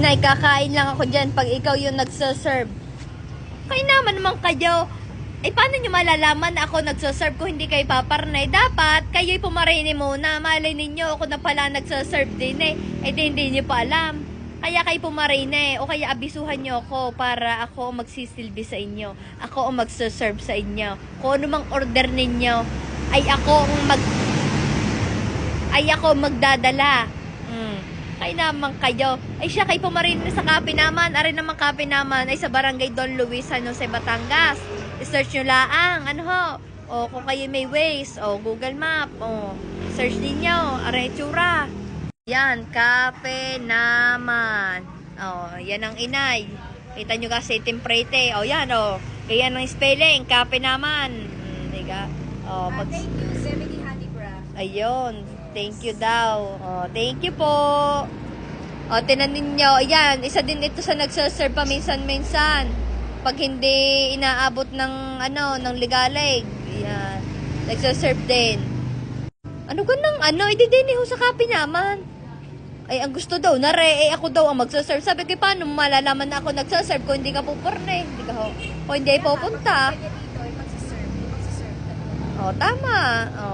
Inay, kakain lang ako dyan pag ikaw yung nagsaserve. Kayo naman naman kayo. Eh, paano nyo malalaman na ako nagsaserve kung hindi kayo paparnay? Dapat, kayo'y pumarini muna. Malay ninyo, ako na pala nagsaserve din eh. Eh, di, hindi nyo pa alam. Kaya kayo pumarine o kaya abisuhan nyo ako para ako magsisilbi sa inyo. Ako ang magsaserve sa inyo. Kung ano mang order ninyo, ay ako ang mag... ay ako magdadala. Mm. Kaya naman kayo. Ay siya kayo pumarin sa kape naman. Ari naman kape naman ay sa barangay Don Luis, San Jose, Batangas. I-search nyo laang. Ano ho? O kung kayo may Waze. O Google Map. O search ninyo. Ari itsura. Yan, kape naman. O, yan ang inay. Kita nyo kasi temprete. O, yan o. Kaya ang spelling, kape naman. Hmm, diga. O, pag... Thank you, 70 Handicraft. Ayun. Thank you daw. Oh, thank you po. O, tinanin nyo. Ayan, isa din ito sa nagsaserve paminsan-minsan. Pag hindi inaabot ng, ano, ng ligalig. Ayan. Nagsaserve din. Ano ka nang, ano, ididini ho sa kape naman. Ay, ang gusto daw, nare, eh, ako daw ang magsaserve. Sabi ko, paano mo malalaman na ako nagsaserve kung hindi ka pupurne? Hindi ka ho. Kung hindi ay pupunta. Ka. Oh, tama. Oh,